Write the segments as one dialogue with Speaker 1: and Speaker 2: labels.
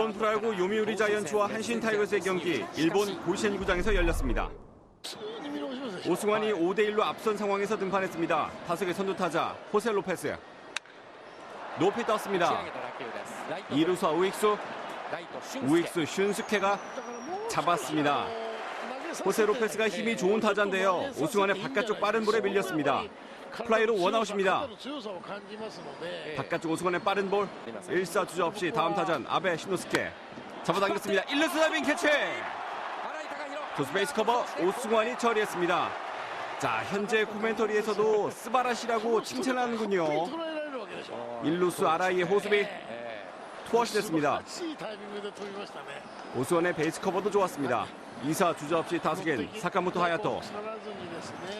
Speaker 1: 일본 프로야구 요미우리 자이언츠와 한신 타이거스의 경기 일본 고시엔 구장에서 열렸습니다. 오승환이 5대1로 앞선 상황에서 등판했습니다. 타석의 선두 타자 호세 로페스. 높이 떴습니다. 2루수와 우익수, 우익수 슌스케가 잡았습니다. 호세 로페스가 힘이 좋은 타자인데요. 오승환의 바깥쪽 빠른 볼에 밀렸습니다. 플라이로 원아웃입니다. 바깥쪽 오승환의 빠른 볼. 1사 주저 없이 다음 타잔 아베 신노스케. 잡아당겼습니다. 1루스 다빙 캐치! 투수 베이스 커버 오승환이 처리했습니다. 자 현재 코멘터리에서도 스바라시라고 칭찬하는군요. 1루수 아라이의 호수비 투아웃이 됐습니다. 오승환의 베이스 커버도 좋았습니다. 2사 주저 없이 타석엔 사카모토 하야토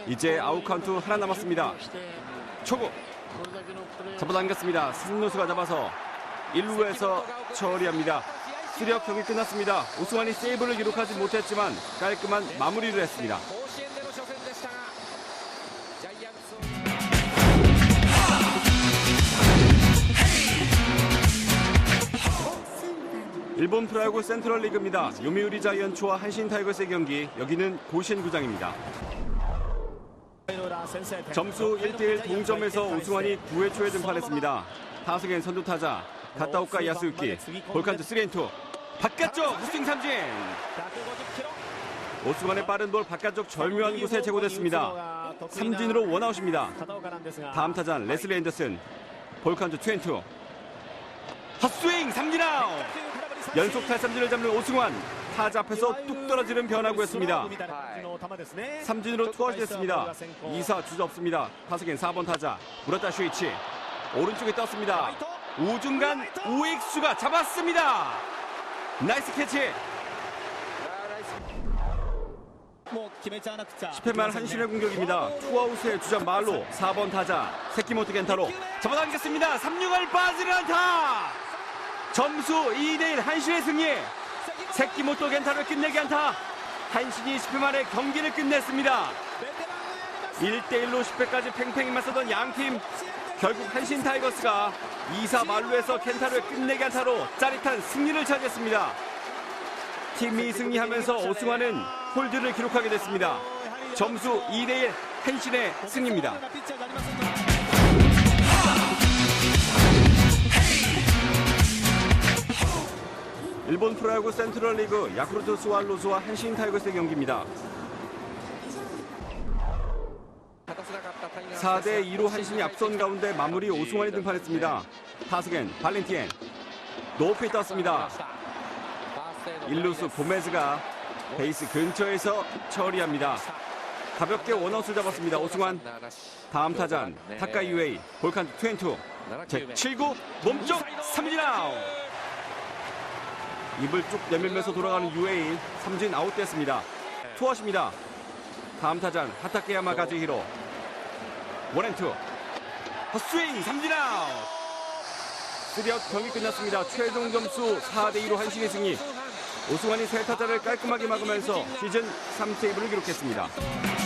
Speaker 1: 이제 아웃 카운트 하나 남았습니다. 초구 잡아당겼습니다. 승노수가 잡아서 1루에서 처리합니다. 수력 경기 끝났습니다. 오승환이 세이브를 기록하지 못했지만 깔끔한 마무리를 했습니다. 일본 프로야구 센트럴 리그입니다. 요미우리 자이언츠와 한신 타이거스의 경기 여기는 고시엔 구장입니다. 점수 1대1 동점에서 오승환이 9회 초에 등판했습니다. 타석엔 선두 타자 가타오카 야스유키 볼칸트 3앤2 바깥쪽 후스윙 삼진 오승환의 빠른 볼 바깥쪽 절묘한 곳에 제고됐습니다. 삼진으로 원아웃입니다. 다음 타자 레슬리 앤더슨 볼칸트 2앤2 헛스윙 삼진 아웃 연속 탈삼진을 잡는 오승환 타자 앞에서 뚝 떨어지는 변화구였습니다. 삼진으로 투아웃이 됐습니다. 2사 주저 없습니다. 타석엔 4번 타자 무라타 슈이치 오른쪽에 떴습니다. 우중간 우익수가 잡았습니다. 나이스 캐치. 10회 말 한신의 공격입니다. 투아웃의 주자 말로 4번 타자 세키모토 겐타로 잡아당겼습니다. 3루갈 빠지는 안타. 점수 2대1 한신의 승리. 세키모토 겐타를 끝내게 안타. 한신이 10회 말에 경기를 끝냈습니다. 1대1로 10회까지 팽팽히 맞서던 양팀 결국 한신 타이거스가 2사 말루에서 켄타를 끝내게 안타로 짜릿한 승리를 차지했습니다. 팀이 승리하면서 오승환은 홀드를 기록하게 됐습니다. 점수 2대1 한신의 승리입니다. 일본 프로야구 센트럴 리그 야쿠르트 스왈로즈와 한신 타이거스의 경기입니다. 4대 2로 한신이 앞선 가운데 마무리 오승환이 등판했습니다. 타석엔 발렌티엔 높이 떴습니다. 1루수 고메즈가 베이스 근처에서 처리합니다. 가볍게 원아웃을 잡았습니다. 오승환 다음 타잔 타카 유에이 볼칸트 22 제 7구 몸쪽 삼진 아웃 입을 쭉 내밀면서 돌아가는 유에이 삼진 아웃됐습니다. 투아웃입니다. 다음 타잔 하타케야마 가즈히로 원앤투 헛스윙 삼진 아웃 쓰리아웃 경기 끝났습니다. 최종 점수 4대2로 한신의 승리 오승환이 세 타자를 깔끔하게 막으면서 시즌 3세이브를 기록했습니다.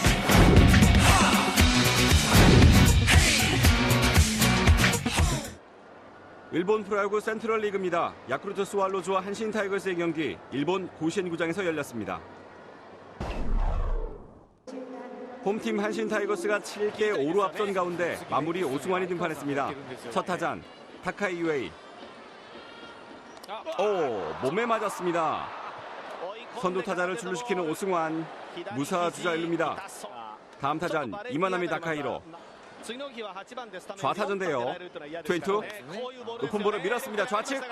Speaker 1: 일본 프로야구 센트럴 리그입니다. 야쿠르트 스왈로즈와 한신 타이거스의 경기 일본 고시엔 구장에서 열렸습니다. 홈팀 한신 타이거스가 7개 5루 앞선 가운데 마무리 오승환이 등판했습니다. 첫 타잔 타카이 유에이 오 몸에 맞았습니다. 선두 타자를 출루시키는 오승환 무사 주자 1루입니다. 다음 타잔 이마나미 다카이로 좌타자인데요. 트웬투 높은 볼을 밀었습니다. 좌측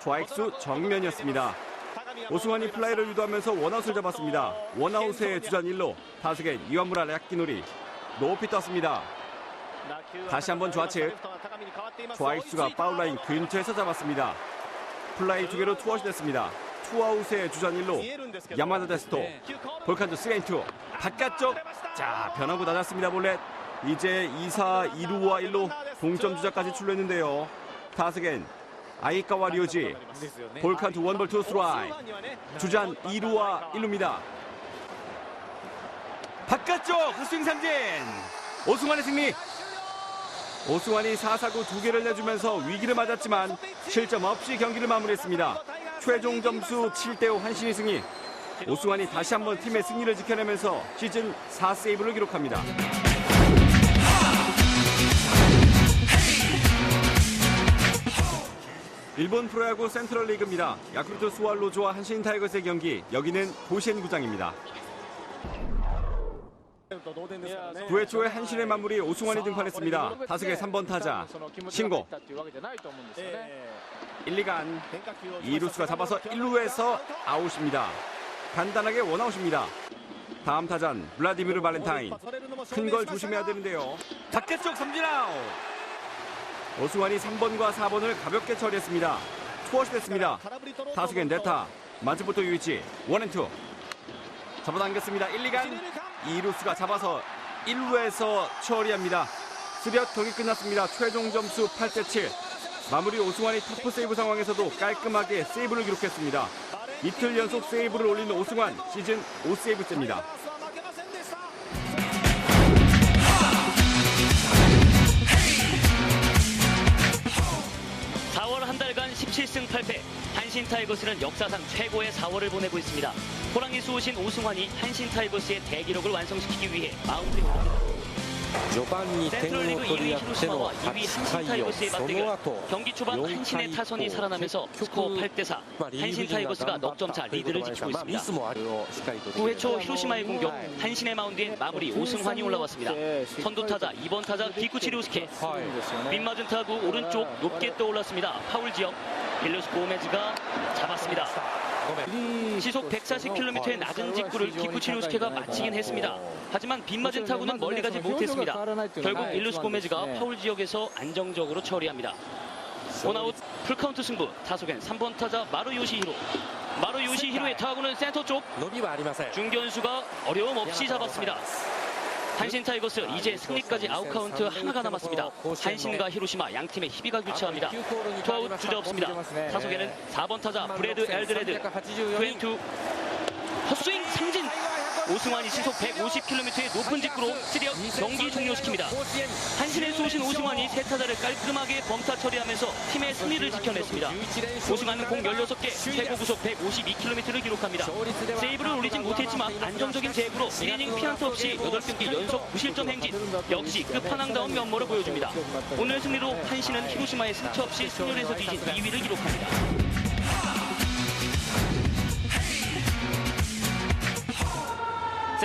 Speaker 1: 좌익수 정면이었습니다. 오승환이 플라이를 유도하면서 원아웃을 잡았습니다. 원아웃의 주전 1로 타석에 이완무라 야키노리 높이 떴습니다. 다시 한번 좌측 좌익수가 파울라인 근처에서 잡았습니다. 플라이 두 개로 투아웃이 됐습니다. 투아웃의 주전 1로 야마다 데스토 볼칸드 스레인투 바깥쪽 자 변하고 낮았습니다 볼넷 이제 2사 2루와 1루 동점 주자까지 출루했는데요. 타석엔 아이카와 류지 볼칸트 원볼 투 스트라이 주전 2루와 1루입니다. 바깥쪽 헛스윙 삼진 오승환의 승리 오승환이 4사구 두 개를 내주면서 위기를 맞았지만 실점 없이 경기를 마무리했습니다. 최종 점수 7대5 한신이 승리. 오승환이 다시 한번 팀의 승리를 지켜내면서 시즌 4세이브를 기록합니다. 일본 프로야구 센트럴 리그입니다. 야쿠르트 스왈로즈와 한신 타이거스의 경기. 여기는 도시엔 구장입니다. 9회 초에 한신의 마무리 오승환이 등판했습니다. 타석의 3번 타자 신고 1, 2간 2루수가 잡아서 1루에서 아웃입니다. 간단하게 원아웃입니다. 다음 타잔 블라디미르 발렌타인 큰 걸 조심해야 되는데요. 밖쪽 삼진 아웃. 오승환이 3번과 4번을 가볍게 처리했습니다. 투아웃이 됐습니다. 타석엔 네타 만츠부터 유이치 원앤투 잡아당겼습니다. 1, 2간 2루수가 잡아서 1루에서 처리합니다. 스리엇 경기 끝났습니다. 최종 점수 8대 7. 마무리 오승환이 터프 세이브 상황에서도 깔끔하게 세이브를 기록했습니다. 이틀 연속 세이브를 올리는 오승환 시즌 5세이브째입니다.
Speaker 2: 7승 8패. 한신 타이거스는 역사상 최고의 4월을 보내고 있습니다. 호랑이 수호신 오승환이 한신 타이거스의 대기록을 완성시키기 위해 마운드에 오릅니다. 히로시마와 2위 한신 타이거스의
Speaker 3: 밥등을
Speaker 2: 경기 초반 한신의 타선이 살아나면서 스코어 8대4 한신 타이거스가 넉점차 리드를 지키고 있습니다. 9회 초 히로시마의 공격 한신의 마운드엔 마무리 네, 오승환이 올라왔습니다. 선두타자 2번 타자 기쿠치리우스케. 빗맞은 타구 오른쪽 높게 네. 떠올랐습니다. 파울 지역. 딜러스 고메즈가 잡았습니다. 시속 140km의 낮은 직구를 기쿠치노스케가 마치긴 했습니다. 하지만 빗맞은 타구는 멀리 가지 못했습니다. 결국 일루스 고메즈가 파울 지역에서 안정적으로 처리합니다. 원아웃 풀카운트 승부 타석엔 3번 타자 마루 요시히로 마루 요시히로의 타구는 센터 쪽 중견수가 어려움 없이 잡았습니다. 한신 타이거스 이제 승리까지 아웃카운트 하나가 남았습니다. 한신과 히로시마 양 팀의 희비가 교차합니다. 투아웃 주자 없습니다. 타석에는 4번 타자 브레드 엘드레드 22 헛스윙 삼진 오승환이 시속 150km의 높은 직구로 시리어 경기 종료시킵니다. 한신의 쏘신 오승환이 세 타자를 깔끔하게 범타 처리하면서 팀의 승리를 지켜냈습니다. 오승환은 공 16개, 최고 구속 152km를 기록합니다. 세이브를 올리진 못했지만 안정적인 제구로 1이닝 피안타 없이 8경기 연속 무실점 행진 역시 끝판왕다운 면모를 보여줍니다. 오늘 승리로 한신은 히로시마의 승차 없이 승률에서 뒤진 2위를 기록합니다.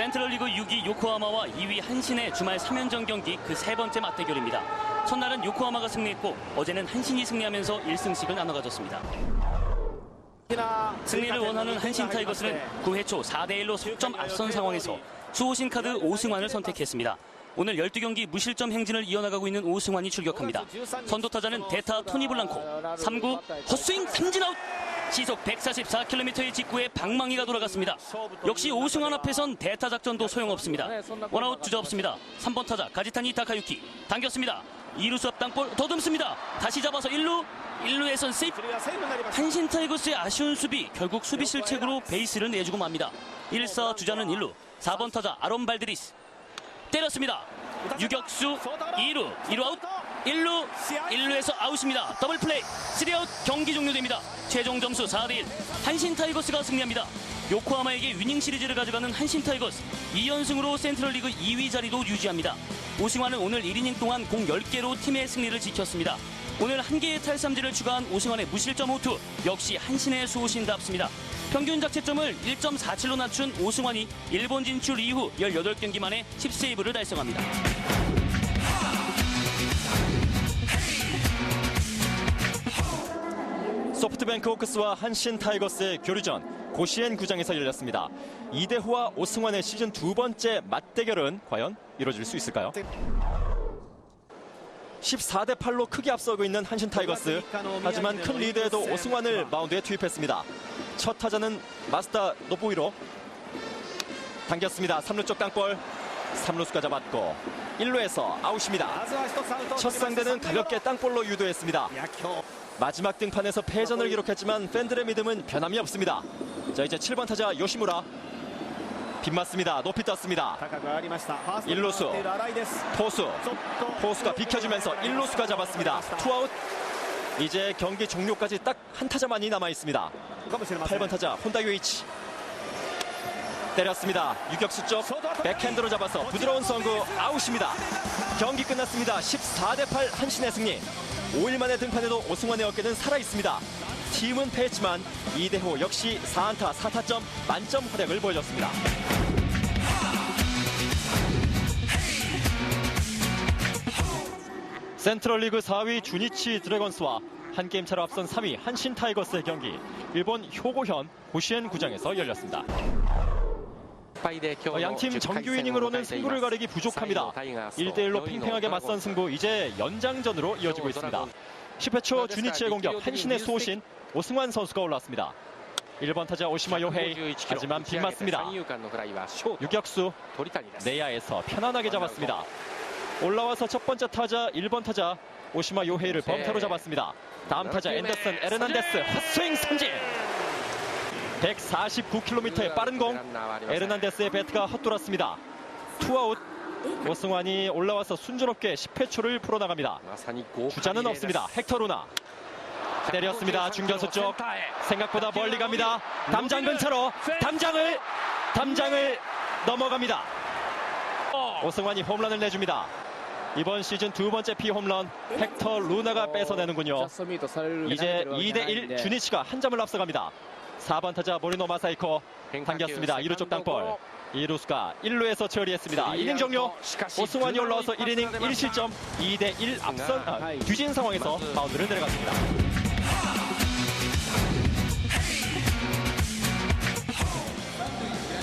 Speaker 2: 센트럴리그 6위 요코하마와 2위 한신의 주말 3연전 경기 그 세 번째 맞대결입니다. 첫날은 요코하마가 승리했고 어제는 한신이 승리하면서 1승씩을 나눠 가졌습니다. 승리를 원하는 한신 타이거스는 9회 초 4대1로 석점 앞선 상황에서 수호신 카드 오승환을 선택했습니다. 오늘 12경기 무실점 행진을 이어나가고 있는 오승환이 출격합니다. 선두 타자는 대타 토니 블랑코 3구 헛스윙 삼진 아웃 시속 144km의 직구에 방망이가 돌아갔습니다. 역시 오승환 앞에선 대타 작전도 소용없습니다. 원아웃 주자 없습니다. 3번 타자 가지타니 타카유키 당겼습니다. 2루수 앞 땅볼 더듬습니다. 다시 잡아서 1루 1루에선 세이프 한신 타이거스의 아쉬운 수비 결국 수비 실책으로 베이스를 내주고 맙니다. 1사 주자는 1루 4번 타자 아론 발드리스 때렸습니다. 유격수 2루 2루 아웃 1루 1루에서 아웃입니다. 더블 플레이 3아웃 경기 종료됩니다. 최종 점수 4대1 한신 타이거스가 승리합니다. 요코하마에게 위닝 시리즈를 가져가는 한신 타이거스 2연승으로 센트럴리그 2위 자리도 유지합니다. 오승환은 오늘 1이닝 동안 공 10개로 팀의 승리를 지켰습니다. 오늘 한 개의 탈삼진을 추가한 오승환의 무실점 호투 역시 한신의 수호신답습니다. 평균 자책점을 1.47로 낮춘 오승환이 일본 진출 이후 18경기 만에 10세이브를 달성합니다.
Speaker 4: 소프트뱅크 호크스와 한신 타이거스의 교류전 고시엔 구장에서 열렸습니다. 이대호와 오승환의 시즌 두 번째 맞대결은 과연 이루어질 수 있을까요? 14대 8로 크게 앞서고 있는 한신 타이거스. 하지만 큰 리드에도 오승환을 마운드에 투입했습니다. 첫 타자는 마스타 노보이로 당겼습니다. 3루 쪽 땅볼. 3루수가 잡았고 1루에서 아웃입니다. 첫 상대는 가볍게 땅볼로 유도했습니다. 마지막 등판에서 패전을 기록했지만 팬들의 믿음은 변함이 없습니다. 자 이제 7번 타자 요시무라 빗맞습니다. 높이 떴습니다. 1루수 포수 포수가 비켜주면서 1루수가 잡았습니다. 투아웃 이제 경기 종료까지 딱 한 타자만이 남아있습니다. 8번 타자 혼다 유이치 때렸습니다. 유격수 쪽 백핸드로 잡아서 부드러운 선구 아웃입니다. 경기 끝났습니다. 14대 8 한신의 승리. 5일 만에 등판해도 오승환의 어깨는 살아 있습니다. 팀은 패했지만 이대호 역시 4안타 4타점 만점 활약을 보여줬습니다. 센트럴리그 4위 주니치 드래곤스와 한 게임 차로 앞선 3위 한신 타이거스의 경기 일본 효고현 고시엔 구장에서 열렸습니다. 어, 양팀 정규 이닝으로는 승부를 가리기 부족합니다. 1대1로 팽팽하게 맞선 승부 이제 연장전으로 이어지고 있습니다. 10회 초 주니치의 공격 한신의 수호신 오승환 선수가 올랐습니다. 1번 타자 오시마 요헤이 하지만 빗맞습니다. 유격수 내야에서 편안하게 잡았습니다. 올라와서 첫 번째 타자 1번 타자 오시마 요헤이를 범타로 잡았습니다. 다음 타자 앤더슨 에르난데스 헛스윙 삼진 149km의 빠른 공 에르난데스의 배트가 헛돌았습니다. 투아웃 오승환이 올라와서 순조롭게 10회 초를 풀어나갑니다. 주자는 없습니다. 헥터 루나 때렸습니다. 중견수 쪽 생각보다 멀리 갑니다. 담장 근처로 담장을 담장을 넘어갑니다. 오승환이 홈런을 내줍니다. 이번 시즌 두 번째 피 홈런 헥터 루나가 뺏어내는군요. 이제 2대1 주니치가 한 점을 앞서갑니다. 4번 타자 모리노 마사이코 당겼습니다. 2루 쪽 땅볼. 이루수가 1루에서 처리했습니다. 이닝 종료. 오승환이 올라와서 1이닝 1실점 2대1 앞선 아, 뒤진 상황에서 마운드를 내려갔습니다.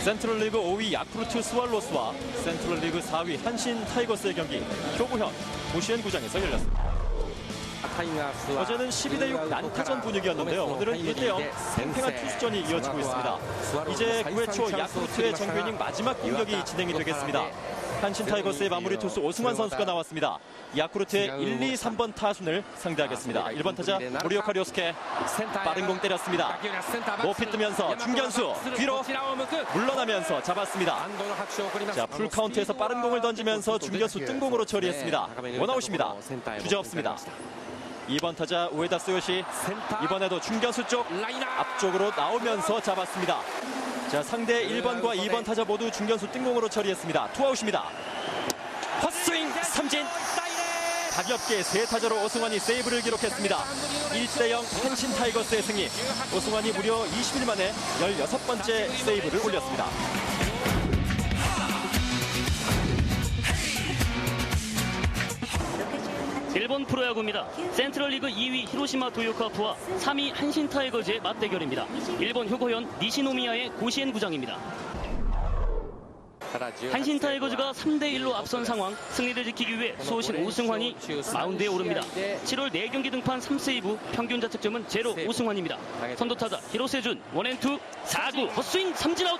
Speaker 4: 센트럴 리그 5위 야쿠르트 스왈로스와 센트럴 리그 4위 한신 타이거스의 경기 효구현 고시엔 구장에서 열렸습니다. 어제는 12대 6 난타전 분위기였는데요. 오늘은 1대 0 팽팽한 투수전이 이어지고 있습니다. 이제 9회 초 야쿠르트의 정규 이닝 마지막 공격이 진행이 되겠습니다. 한신 타이거스의 마무리 투수 오승환 선수가 나왔습니다. 야쿠르트의 1, 2, 3번 타순을 상대하겠습니다. 1번 타자 오리오카 리오스케 빠른 공 때렸습니다. 높이 뜨면서 중견수 뒤로 물러나면서 잡았습니다. 자, 풀 카운트에서 빠른 공을 던지면서 중견수 뜬공으로 처리했습니다. 원아웃입니다. 주자 없습니다. 2번 타자 우에다 스요시 이번에도 중견수 쪽 앞쪽으로 나오면서 잡았습니다. 자, 상대 1번과 2번 타자 모두 중견수 뜬공으로 처리했습니다. 투아웃입니다. 헛스윙 삼진 가볍게 세 타자로 오승환이 세이브를 기록했습니다. 1대0 한신 타이거스의 승리. 오승환이 무려 20일 만에 16번째 세이브를 올렸습니다.
Speaker 2: 일본 프로야구입니다. 센트럴리그 2위 히로시마 도요카프와 3위 한신 타이거즈의 맞대결입니다. 일본 효고현 니시노미야의 고시엔 구장입니다. 한신 타이거즈가 3대 1로 앞선 상황 승리를 지키기 위해 수호신 오승환이 마운드에 오릅니다. 7월 4경기 등판 3세이브 평균 자책점은 제로 오승환입니다. 선두타자 히로세준 원앤투 4구 헛스윙 삼진아웃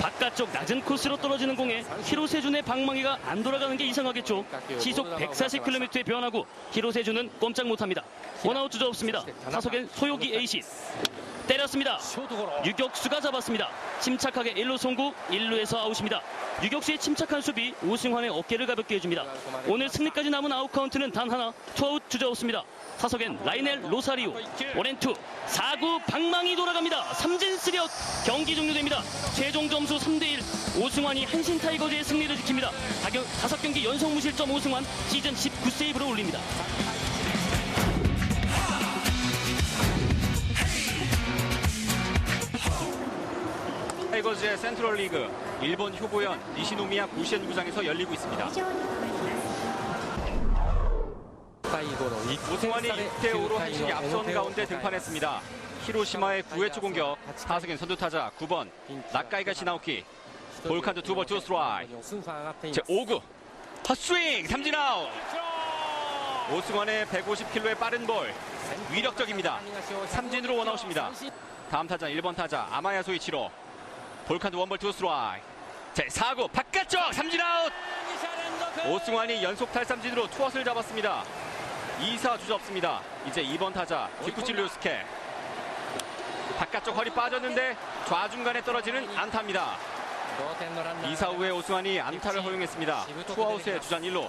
Speaker 2: 바깥쪽 낮은 코스로 떨어지는 공에 히로세준의 방망이가 안 돌아가는 게 이상하겠죠. 시속 140km에 변하고 히로세준은 꼼짝 못합니다. 원아웃 주자 없습니다. 타석엔 소요기 에이시 때렸습니다. 유격수가 잡았습니다. 침착하게 1루 송구, 1루에서 아웃입니다. 유격수의 침착한 수비, 오승환의 어깨를 가볍게 해줍니다. 오늘 승리까지 남은 아웃 카운트는 단 하나, 투아웃 주자 없습니다. 타석엔 라이넬 로사리오, 원앤투, 4구 방망이 돌아갑니다. 삼진 쓰리아웃, 경기 종료됩니다. 최종 점수 3대1, 오승환이 한신 타이거즈의 승리를 지킵니다. 다경, 5경기 연속 무실점 오승환, 시즌 19세이브를 올립니다.
Speaker 1: 타이거즈의 센트럴 리그 일본 효고현 니시노미야 고시엔 구장에서 열리고 있습니다. 오승환이 6대5로 한신이 앞선 가운데 등판했습니다. 히로시마의 9회 초 공격. 타석엔 선두타자 9번 나카이가 시나오키. 볼카드 두볼 투 스트라이크. 제 5구. 헛스윙 삼진 아웃. 오승환의 150km의 빠른 볼. 위력적입니다. 삼진으로 원아웃입니다. 다음 타자 1번 타자 아마야 소 이치로 볼칸드 원볼 투 스트라이. 제 4구 바깥쪽 삼진 아웃. 오승환이 연속 탈삼진으로 투어스를 잡았습니다. 2사 주잡습니다. 이제 2번 타자 기쿠칠루스케. 바깥쪽 허리 빠졌는데 좌중간에 떨어지는 안타입니다. 2사 후에 오승환이 안타를 허용했습니다. 투아웃의 주전 1로.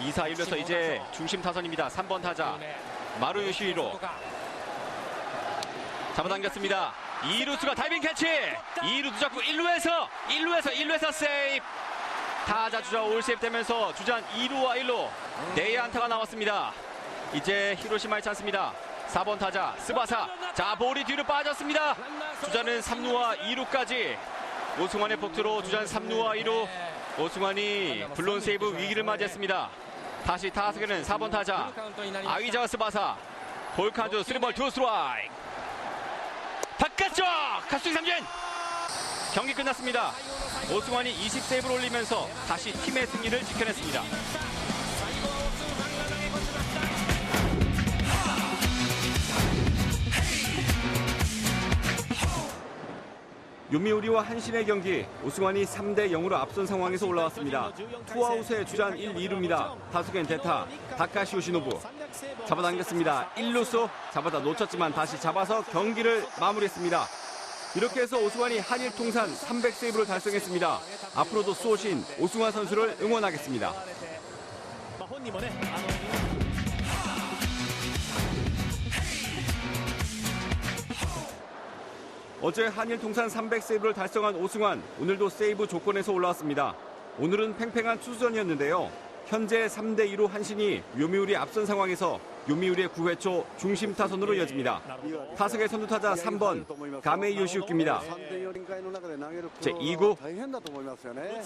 Speaker 1: 2사 1루에서 이제 중심 타선입니다. 3번 타자 마루요시로. 잡아당겼습니다. 이루수가 다이빙 캐치. 이루수 잡고 1루에서 1루에서 1루에서 세입 타자 주자 올세입 되면서 주전 2루와 1루. 내야 안타가 나왔습니다. 이제 히로시마의 찬스입니다. 4번 타자 스바사. 자 볼이 뒤로 빠졌습니다. 주자는 3루와 2루까지. 오승환의 폭투로 주전 3루와 2루. 오승환이 블론 세이브 위기를 맞이했습니다. 다시 타석에는 4번 타자 아위자와 스바사. 볼카주 3볼 2스트라이크. 바깥쪽 카스팅 삼진 경기 끝났습니다. 오승환이 20세이브를 올리면서 다시 팀의 승리를 지켜냈습니다. 요미우리와 한신의 경기 오승환이 3대 0으로 앞선 상황에서 올라왔습니다. 투아웃의 주전 1, 2루입니다. 타석엔 대타 다카시 요시노부 잡아당겼습니다. 1루수 잡아다 놓쳤지만 다시 잡아서 경기를 마무리했습니다. 이렇게 해서 오승환이 한일 통산 300세이브를 달성했습니다. 앞으로도 수호신 오승환 선수를 응원하겠습니다. 어제 한일 통산 300세이브를 달성한 오승환, 오늘도 세이브 조건에서 올라왔습니다. 오늘은 팽팽한 투수전이었는데요. 현재 3대 2로 한신이 요미우리 앞선 상황에서 요미우리의 9회 초 중심 타선으로 예, 이어집니다. 타석의 선두타자 3번 가메이 요시우키입니다. 제 2구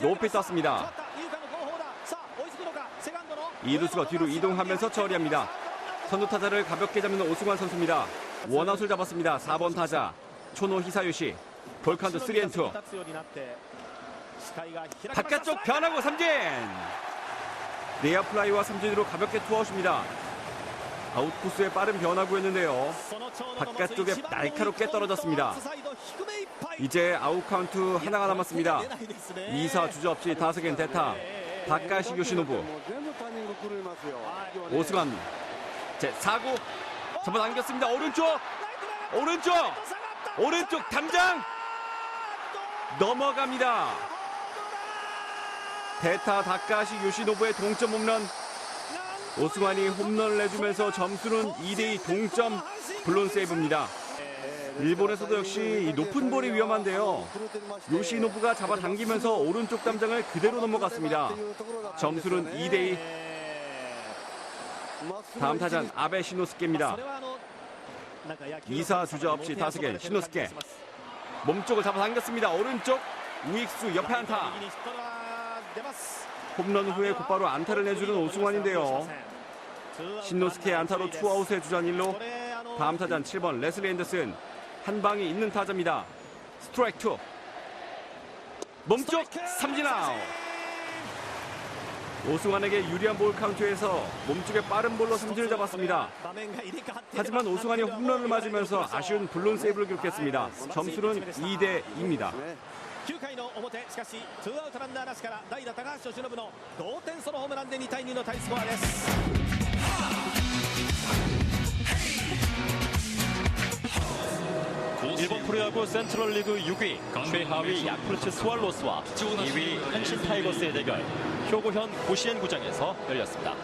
Speaker 1: 높이 쐈습니다. 이루수가 뒤로 이동하면서 처리합니다. 선두타자를 가볍게 잡는 오승환 선수입니다. 원아웃을 잡았습니다. 4번 타자 초노 히사유시 볼칸도
Speaker 5: 3엔투.
Speaker 1: 바깥쪽 변하고 삼진. 레아플라이와 삼진으로 가볍게 투아웃입니다. 아웃코스의 빠른 변화구였는데요. 바깥쪽에 날카롭게 떨어졌습니다. 이제 아웃카운트 하나가 남았습니다. 2사 주저 없이 다스겐 대타. 바카시 교신노부. 아, 오승환. 제4구. 잡아당겼습니다. 오른쪽. 오른쪽. 오른쪽 담장 넘어갑니다. 대타 다카시 요시노부의 동점 홈런 오승환이 홈런을 내주면서 점수는 2대2 동점 블론 세이브입니다. 일본에서도 역시 이 높은 볼이 위험한데요. 요시노부가 잡아당기면서 오른쪽 담장을 그대로 넘어갔습니다. 점수는 2대2 다음 타자는 아베 시노스케입니다. 2사 주저 없이 다스게 신노스케 몸쪽을 잡아당겼습니다. 오른쪽 우익수 옆에 안타. 홈런 후에 곧바로 안타를 내주는 오승환인데요. 신노스케 안타로 투아웃의 주전 일로 다음 타자는 7번 레슬리 앤더슨 한 방이 있는 타자입니다. 스트라이크 2 몸쪽 삼진 아웃. 오승환에게 유리한 볼 카운트에서 몸쪽에 빠른 볼로 삼진을 잡았습니다. 하지만 오승환이 홈런을 맞으면서 아쉬운 블론 세이브를 기록했습니다. 점수는 2대 2입니다.
Speaker 5: 9回の表しかしツーアウトランナーなしから代打高橋由伸の同点ソロホームランで2対2のタイスコアです
Speaker 4: 일본 프로야구 센트럴 리그 6위 최하위 야쿠르트 스왈로스와 2위 한신 타이거스의 대결 효고현 고시엔 구장에서 열렸습니다.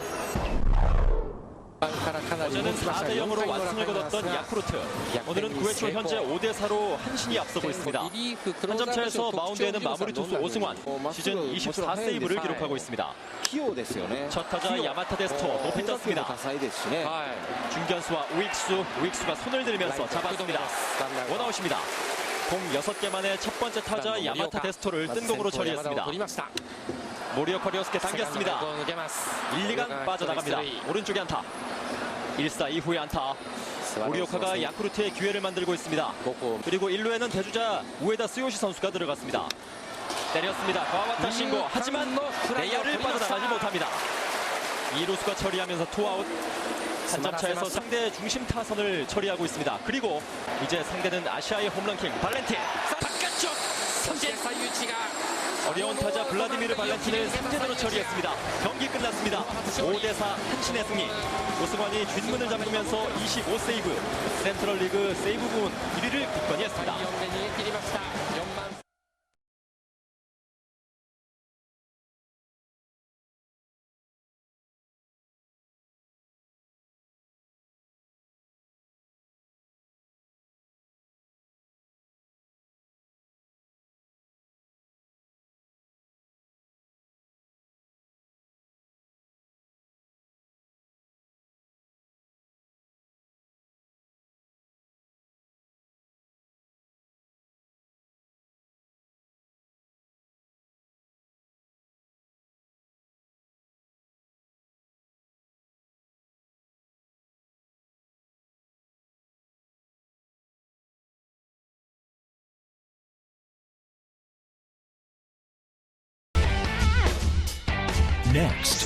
Speaker 4: 어제는 4대 0으로 완승을 거뒀던 야쿠르트. 오늘은 9회 초 현재 5대 4로 한신이 앞서고 있습니다. 한 점 차에서 마운드에는 마무리 투수 오승환 시즌 24세이브를 기록하고 있습니다. 첫 타자 야마타 데스토 높이 떴습니다.
Speaker 6: 아,
Speaker 4: 중견수와 우익수, 우익수가 손을 들면서 잡았습니다. 원아웃입니다. 공 6개 만에 첫 번째 타자 야마타 데스토를 뜬 공으로 처리했습니다. 모리오 커리어스케 당겼습니다. 1, 2간 빠져나갑니다. 오른쪽에 안타. 1사 이후에 안타. 모리오카가 야쿠르트의 기회를 만들고 있습니다. 그리고 1루에는 대주자 우에다 스요시 선수가 들어갔습니다. 때렸습니다. 과와타 신고. 하지만 레이어를 빠져나가지 못합니다. 이루수가 처리하면서 투아웃. 한점차에서 상대 중심 타선을 처리하고 있습니다. 그리고 이제 상대는 아시아의 홈런킹 발렌틴 바깥쪽 선진
Speaker 3: 사유치가
Speaker 4: 어려운 타자 블라디미르 발렌틴을 삼진으로 처리했습니다. 경기 끝났습니다. 5대4 한신의 승리. 오승환이 뒷문을 잠그면서 25세이브. 센트럴리그 세이브 부문 1위를 굳건히 했습니다.
Speaker 7: Next.